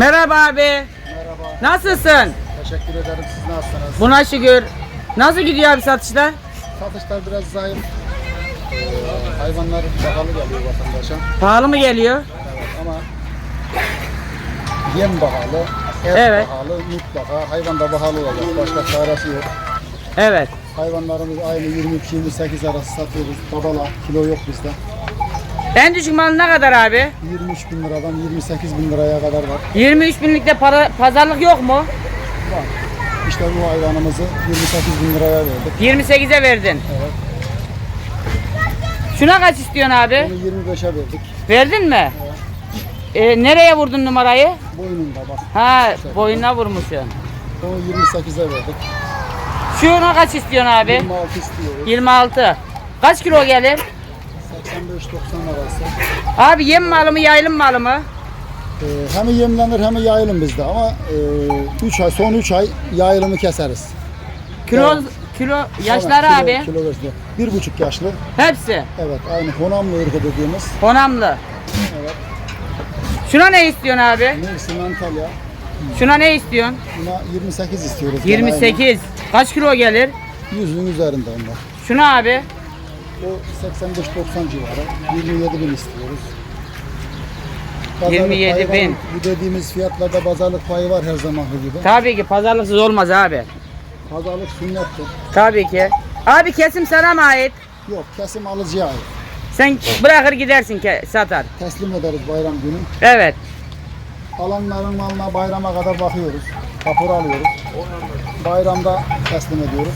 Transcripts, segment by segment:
Merhaba abi. Merhaba. Nasılsın? Teşekkür ederim. Siz nasılsınız? Buna şükür. Nasıl gidiyor abi satışlar? Satışlar biraz zayıf. Ee, hayvanlar pahalı geliyor vatandaşa. Pahalı mı geliyor? Evet ama yem pahalı, et Evet. pahalı, mutlaka hayvan da pahalı olacak. Başka çaresi yok. Evet. Hayvanlarımız aynı 23-28 arası satıyoruz. Babala kilo yok bizde. En düşük mal ne kadar abi? 23 bin liradan 28 bin liraya kadar var. 23 binlikte para, pazarlık yok mu? Var. İşte bu hayvanımızı 28 bin liraya verdik. 28'e verdin. Evet. Şuna kaç istiyorsun abi? Bunu 25'e verdik. Verdin mi? Ee, nereye vurdun numarayı? Boynunda bak. Ha boynuna vurmuşsun. Onu 28'e verdik. Şuna kaç istiyorsun abi? 26 istiyoruz. 26. Kaç kilo gelir? 85-90 arası. Abi yem malı mı yayılım malı mı? Ee, hem yemlenir hem yayılım bizde ama 3 ay son 3 ay yayılımı keseriz. Kilo Evet. kilo yaşları Hemen abi. Kilo, kilo gözlü. Bir buçuk yaşlı. Hepsi. Evet aynı Honamlı ırkı dediğimiz. Honamlı. Evet. Şuna ne istiyorsun abi? Mersin Antalya. Şuna ne istiyorsun? Buna 28 istiyoruz. Gene 28. Kaç kilo gelir? aynı. Yüzün üzerinde onlar. Şuna abi. O 85-90 civarı. 27 bin istiyoruz. 27 payı var. bin. Bu dediğimiz fiyatlarda pazarlık payı var her zamanki gibi. Tabii ki pazarlıksız olmaz abi. Pazarlık sünnettir. Tabii ki. Abi kesim sana mı ait? Yok kesim alıcıya ait. Sen bırakır gidersin ke satar. Teslim ederiz bayram günü. Evet. Alanların malına bayrama kadar bakıyoruz. Kapora alıyoruz. Bayramda teslim ediyoruz.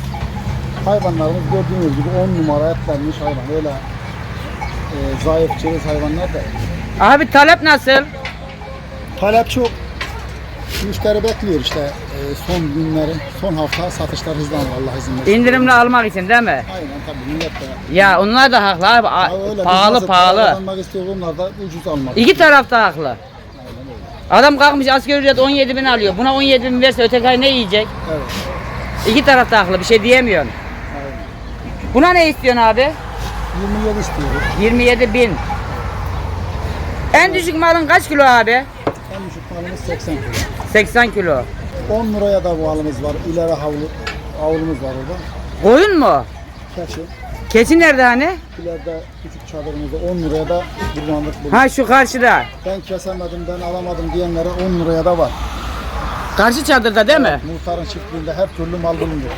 Hayvanlarımız gördüğünüz gibi 10 numara etlenmiş hayvan. Öyle e, zayıf çerez hayvanlar da. Abi talep nasıl? Talep çok. Müşteri bekliyor işte e, son günleri, son hafta satışlar hızlanır Allah izin verirse. İndirimli almak için değil mi? Aynen tabii millet de. Ya onlar da haklı abi. Ya öyle, pahalı pahalı. Kazanmak istiyor onlar da ucuz almak. İki taraf da haklı. Aynen öyle. Adam kalkmış asgari ücret 17 bin alıyor. Buna 17 bin verse öteki ay ne yiyecek? Evet. İki taraf da haklı. Bir şey diyemiyorsun. Buna ne istiyorsun abi? 27 istiyoruz. 27 bin. En düşük malın kaç kilo abi? En düşük malımız 80 kilo. 80 kilo. 10 liraya da bu halımız var. İleri havlu, havlumuz var orada. Koyun mu? Keçi. Keçi nerede hani? İleride küçük çadırımızda 10 liraya da kurbanlık bulur. Ha şu karşıda. Ben kesemedim, ben alamadım diyenlere 10 liraya da var. Karşı çadırda değil mi? Muhtarın çiftliğinde her türlü mal bulunur.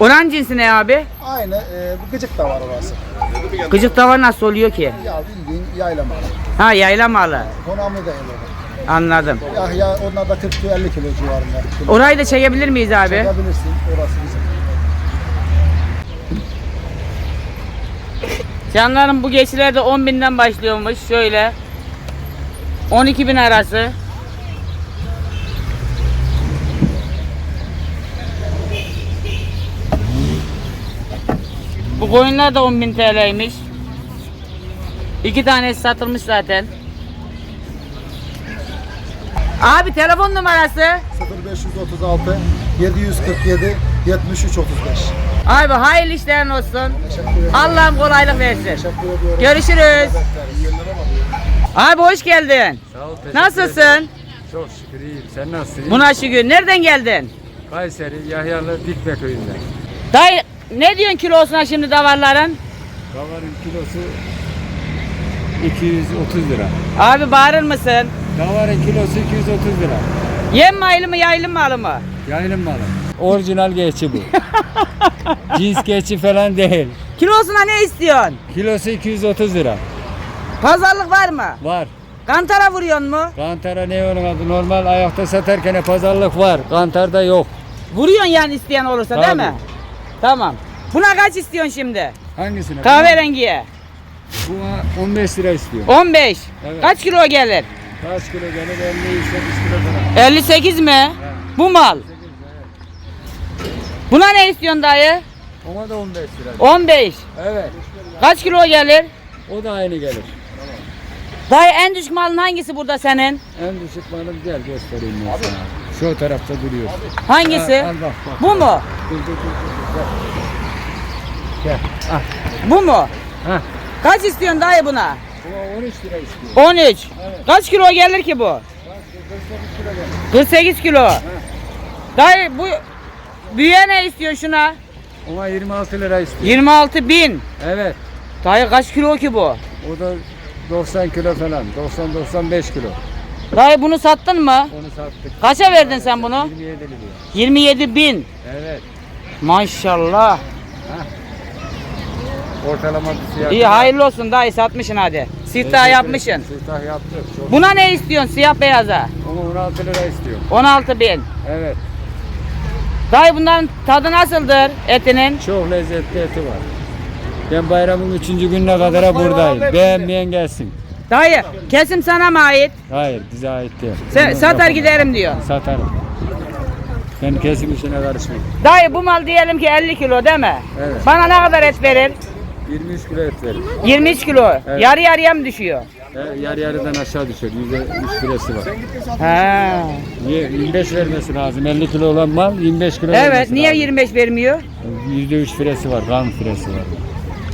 Oran cinsi ne abi? Aynı e, bu gıcık da var orası. Gıcık tava nasıl oluyor ki? Ya bildiğin yayla malı. Ha yayla malı. Konamlı da öyle. Anladım. Ya, ya onlar da 40-50 kilo civarında. Kilo. Orayı da çekebilir miyiz abi? Çekebilirsin, orası bizim. Canlarım bu geçilerde 10 binden başlıyormuş. Şöyle. 12 bin arası. Koyunlar da 10 bin TL'ymiş. İki tanesi satılmış zaten. Abi telefon numarası. 0536 747 73 35. Abi hayırlı işlerin olsun. Allah'ım kolaylık versin. Görüşürüz. Abi hoş geldin. Sağ ol, Nasılsın? ederim. Çok şükür iyiyim. Sen nasılsın? Buna şükür. Nereden geldin? Kayseri Yahyalı Dikme köyünden. Dayı ne diyorsun kilosuna şimdi davarların? Davarın kilosu 230 lira. Abi bağırır mısın? Davarın kilosu 230 lira. Yem malı mı yaylım malı mı? Yaylım malı. Orijinal geçi bu. Cins geçi falan değil. Kilosuna ne istiyorsun? Kilosu 230 lira. Pazarlık var mı? Var. Kantara vuruyorsun mu? Kantara ne onun adı? Normal ayakta satarken pazarlık var. Kantarda yok. Vuruyorsun yani isteyen olursa değil Tabii. mi? Tamam. Buna kaç istiyorsun şimdi? Hangisine? Kahverengiye. Buna 15 lira istiyor. 15. Evet. Kaç kilo gelir? Kaç kilo gelir? 50 kilo falan. 58 mi? Bu mal. Buna ne istiyorsun dayı? Ona da 15 lira. 15. Evet. Kaç kilo gelir? O da aynı gelir. Dayı en düşük malın hangisi burada senin? En düşük malım gel göstereyim ben sana. Şu tarafta duruyor. Hangisi? Ha, al bak bak. Bu mu? Dur dur dur. dur. Gel. Gel. Ah. Bu mu? Ha. Kaç istiyorsun dayı buna? Bu 13 lira istiyor. 13. Kaç kilo gelir ki bu? 48 kilo. Dayı bu büyüğe ne istiyorsun şuna? Ona 26 lira istiyor. 26 bin. Evet. Dayı kaç kilo ki bu? O da 90 kilo falan. 90-95 kilo. Dayı bunu sattın mı? Onu sattık. Kaça verdin sen bunu? 27 lira. 27 bin. Evet. Maşallah. Ortalama bir siyah. İyi hayırlı olsun dayı satmışsın hadi. Siftah yapmışsın. Siftah yaptık. Çok. Buna ne istiyorsun siyah beyaza? Ona 16 lira istiyor. 16 bin. Evet. Dayı bundan tadı nasıldır etinin? Çok lezzetli eti var. Ben bayramın 3. gününe kadar buradayım. Beğenmeyen gelsin. Dayı kesim sana mı ait? Hayır bize ait değil. Bunu satar giderim diyor. Satarım. Ben kesim işine karışmam. Dayı bu mal diyelim ki 50 kilo değil mi? Evet. Bana ne kadar et verir? 23 kilo et verir. 23 kilo. Evet. Yarı yarıya mı düşüyor? E, yarı yarıdan aşağı düşer. %3 kilosu var. Ha. Niye? 25 vermesi lazım. 50 kilo olan mal 25 kilo Evet vermesi niye lazım. 25 vermiyor? %3 firesi var. Kan firesi var.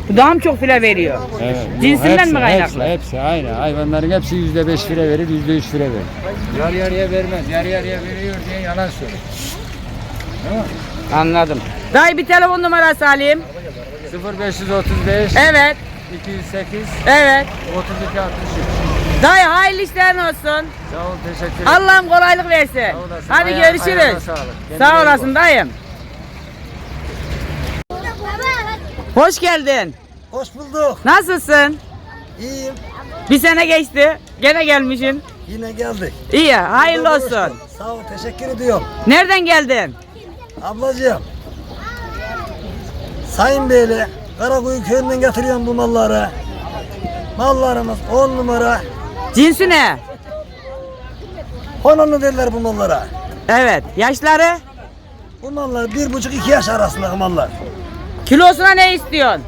Bu daha mı çok file veriyor? Evet. Cinsinden hepsi, mi kaynaklı? Hepsi, hepsi aynı. Hayvanların hepsi %5 fire verir, %3 fire verir. Yarı yarıya vermez. Yarı yarıya veriyor diye yalan söylüyor. Anladım. Dayı bir telefon numarası alayım. 0535 Evet. 208 Evet. 32 63. Dayı hayırlı işlerin olsun. Sağ ol, teşekkür ederim. Allah'ım kolaylık versin. Sağ olasın. Hadi Aya- görüşürüz. ayağına sağlık. Kendine Sağ iyi olasın dayım. Hoş geldin. Hoş bulduk. Nasılsın? İyiyim. Bir sene geçti. Gene gelmişsin. Yine geldik. İyi. Hayırlı olsun. Sağ ol. Teşekkür ediyorum. Nereden geldin? Ablacığım. Sayın Beyli Karakuyu köyünden getiriyorum bu malları. Mallarımız 10 numara. Cinsi ne? Hononlu derler bu mallara. Evet. Yaşları? Bu mallar bir buçuk iki yaş arasında mallar. Kilosuna ne istiyorsun?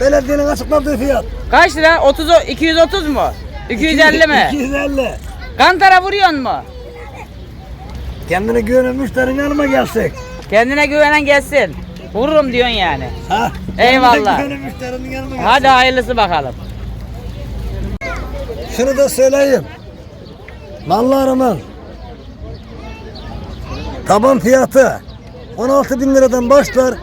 Belediyenin açıkladığı fiyat. Kaç lira? 30 o- 230 mu? 250 mi? 250. Kantara vuruyorsun mu? Kendine güvenen müşterin yanıma gelsin. Kendine güvenen gelsin. Vururum diyorsun yani. Ha? Eyvallah. Kendine güvenen müşterinin yanıma gelsin. Hadi hayırlısı bakalım. Şunu da söyleyeyim. Mallarımın taban fiyatı 16 bin liradan başlar.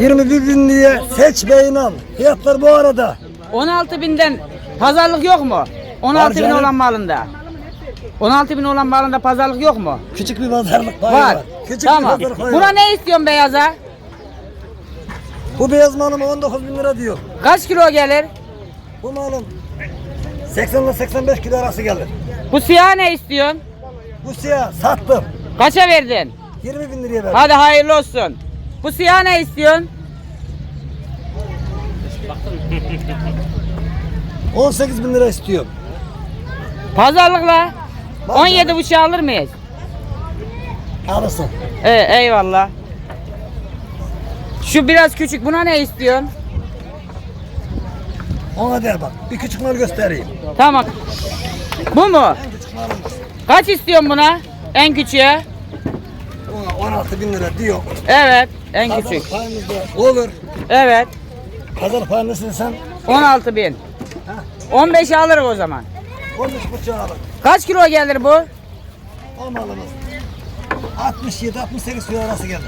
21 bin diye seç beyin al. Fiyatlar bu arada. 16 binden pazarlık yok mu? 16 bin canım. olan malında. 16 bin olan malında pazarlık yok mu? Küçük bir pazarlık payı var. Var. Küçük tamam. bir pazarlık payı Buna var. ne istiyorsun beyaza? Bu beyaz malım 19 bin lira diyor. Kaç kilo gelir? Bu malım 80 ile 85 kilo arası gelir. Bu siyah ne istiyorsun? Bu siyah sattım. Kaça verdin? 20 bin liraya verdim. Hadi hayırlı olsun. Bu siyah ne istiyorsun? 18 bin lira istiyorum. Pazarlıkla. Var 17 buçuğu alır mıyız? Alırsın. Evet, eyvallah. Şu biraz küçük. Buna ne istiyorsun? Ona der bak. Bir küçük mal göstereyim. Tamam. Bu mu? Kaç istiyorsun buna? En küçüğe? Ona 16 bin lira diyor. Evet, en Pazar küçük. payımız da olur. Evet, Pazar payını sen 16 bin. 15 alırız o zaman. 13 buçuğa alın. Kaç kilo gelir bu? O malımız 67-68 kilo arası gelir.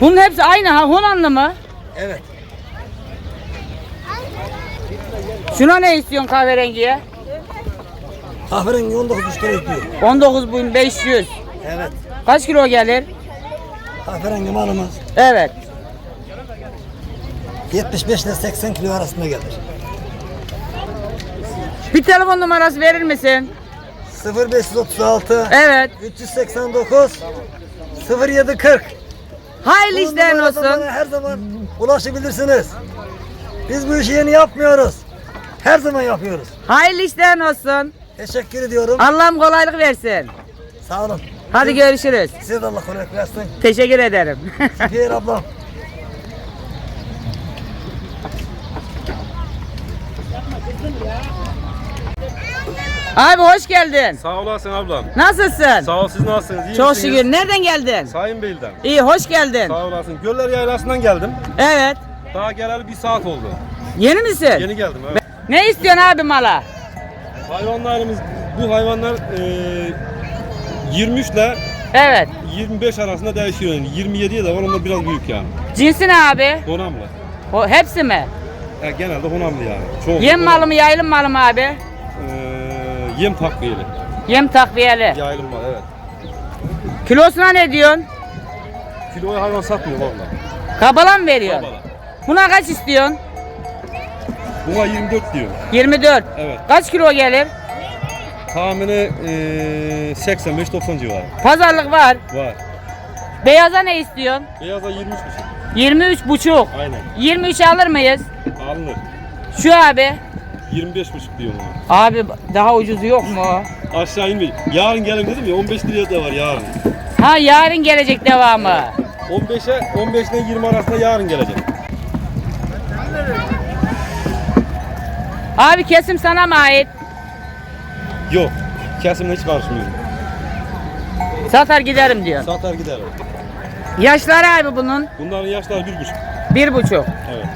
Bunun hepsi aynı ha, Honanlı mı? Evet. Şuna ne istiyorsun kahverengiye? Kahverengi 19 buçuk lira ediyor. 19.500. Evet. Kaç kilo gelir? Kahverengi malımız Evet. 75 ile 80 kilo arasında gelir. Bir telefon numarası verir misin? 0536 Evet. 389 0740 Hayırlı Bu işlerin numaradan olsun. bana her zaman ulaşabilirsiniz. Biz bu işi yeni yapmıyoruz. Her zaman yapıyoruz. Hayırlı işlerin olsun. Teşekkür ediyorum. Allah'ım kolaylık versin. Sağ olun. Hadi görüşürüz. Size de Allah kolaylık versin. Teşekkür ederim. Diğer ablam. Abi hoş geldin. Sağ olasın ablam. Nasılsın? Sağ ol siz nasılsınız? İyi Çok misiniz? şükür. Nereden geldin? Sayın Bey'den. İyi hoş geldin. Sağ olasın. Göller Yaylası'ndan geldim. Evet. Daha geleli bir saat oldu. Yeni misin? Yeni geldim evet. Ne istiyorsun abi mala? Hayvanlarımız, bu hayvanlar e, 23 ile Evet. 25 arasında değişiyor. Yani 27'ye de var, onlar biraz büyük yani. Cinsi ne abi? Honamlı. O, hepsi mi? Ya genelde honamlı yani. Çok Yem malı mı yayılım malı mı abi? E, yem takviyeli. Yem takviyeli. Yayılım malı evet. Kilosuna ne diyorsun? Kiloya hayvan satmıyor valla. Kabala mı veriyorsun? Babala. Buna kaç istiyorsun? Buna 24 diyor. 24. Evet. Kaç kilo gelir? Tahmini e, 85-90 civarı. Pazarlık var. Var. Beyaza ne istiyorsun? Beyaza 23 buçuk. 23 buçuk. Aynen. 23 alır mıyız? Alınır. Şu abi. 25 buçuk diyor ona. Abi daha ucuzu yok mu? Aşağı inmeyin. Yarın gelin dedim ya 15 liraya da var yarın. Ha yarın gelecek devamı. 15'e 15 ile 20 arasında yarın gelecek. Abi kesim sana mı ait? Yok. Kesimle hiç karışmıyorum. Satar giderim diyor. Satar giderim. Yaşları abi bunun Bunların yaşları bir buçuk. bir buçuk. Evet.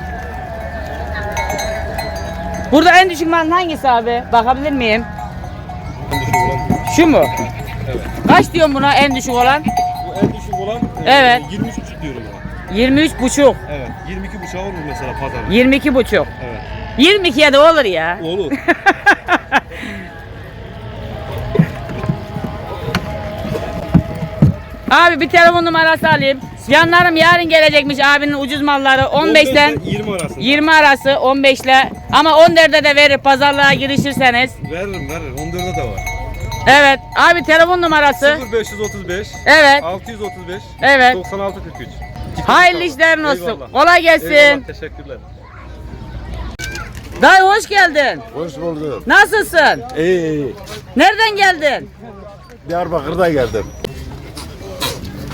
Burada en düşük malın hangisi abi? Bakabilir miyim? En düşük olan. Şu mu? Evet. Kaç diyorsun buna en düşük olan? Bu en düşük olan e, Evet. 23 buçuk diyorum ona. 23 buçuk. Evet. 22 buçuğa olur mesela pazarda. 22 buçuk. Evet. 22'ye de olur ya. Olur. Abi bir telefon numarası alayım. Canlarım yarın gelecekmiş abinin ucuz malları 15'ten 20 arasında. 20 arası 15 ile ama 14'e de verir pazarlığa girişirseniz. Veririm veririm. 14'de de var. Evet abi telefon numarası. 0535 Evet 635 evet. 96 43. Hayırlı işlerin olsun. Eyvallah. Kolay gelsin. Eyvallah teşekkürler. Dayı hoş geldin. Hoş bulduk. Nasılsın? İyi iyi. Nereden geldin? Diyarbakır'da geldim.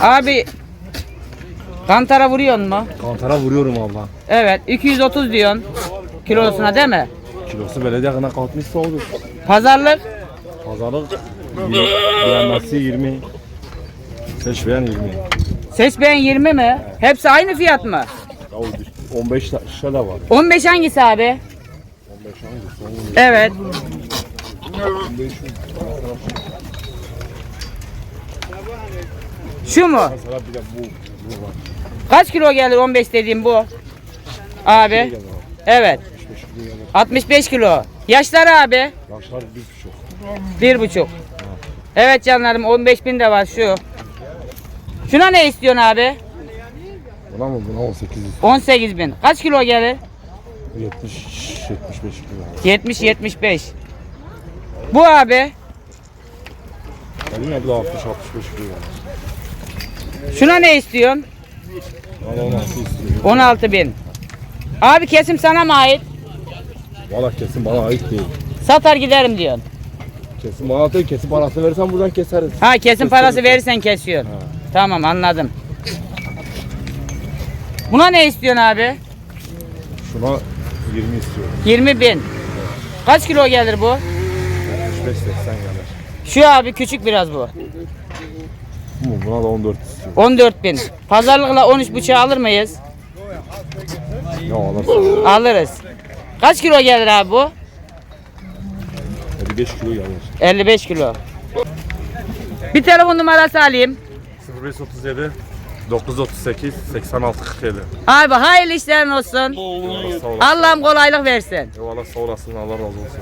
Abi Kantara vuruyorsun mu? Kantara vuruyorum abla. Evet 230 diyorsun kilosuna değil mi? Kilosu belediye kadar kalkmışsa olur. Pazarlık Pazarlık beğenmesi 20. Seçmeyen 20. seç beğen 20 mi? Hepsi aynı fiyat mı? Ya o düş- 15 ta- şişe de var. 15 hangisi abi? 15 hangisi? Evet. Şu mu? De. Kaç kilo gelir 15 dediğim bu? Abi. Evet. 65 kilo gelir. 65 kilo. Yaşları abi? Yaşlar bir buçuk. Bir buçuk. Evet canlarım 15 bin de var şu. Şuna ne istiyorsun abi? Buna mı? Buna 18 yüz. 18 bin. Kaç kilo gelir? 70 75 kilo. 70 75. Bu abi. Bu da 60 65 kilo. Şuna ne istiyorsun? Valla 16 istiyor. 16 bin. Abi kesim sana mı ait? Valla kesin bana ait değil. Satar giderim diyorsun. Kesin bana değil. Kesin parası verirsen buradan keseriz. Ha kesim parası verirsen kesiyorsun. Tamam anladım. Buna ne istiyorsun abi? Şuna 20 istiyorum. 20 bin. Kaç kilo gelir bu? 75-80 gelir. Şu abi küçük biraz bu. Bu, buna da 14 istiyorum. 14 bin. Pazarlıkla 13 buçuğa alır mıyız? Ne alırsın? Alırız. Kaç kilo gelir abi bu? 55 kilo gelir. 55 kilo. Bir telefon numarası alayım. 0537 938 86 47. Abi hayırlı işlerin olsun. Allah'ım kolaylık versin. Eyvallah sağ olasın. Allah razı olsun.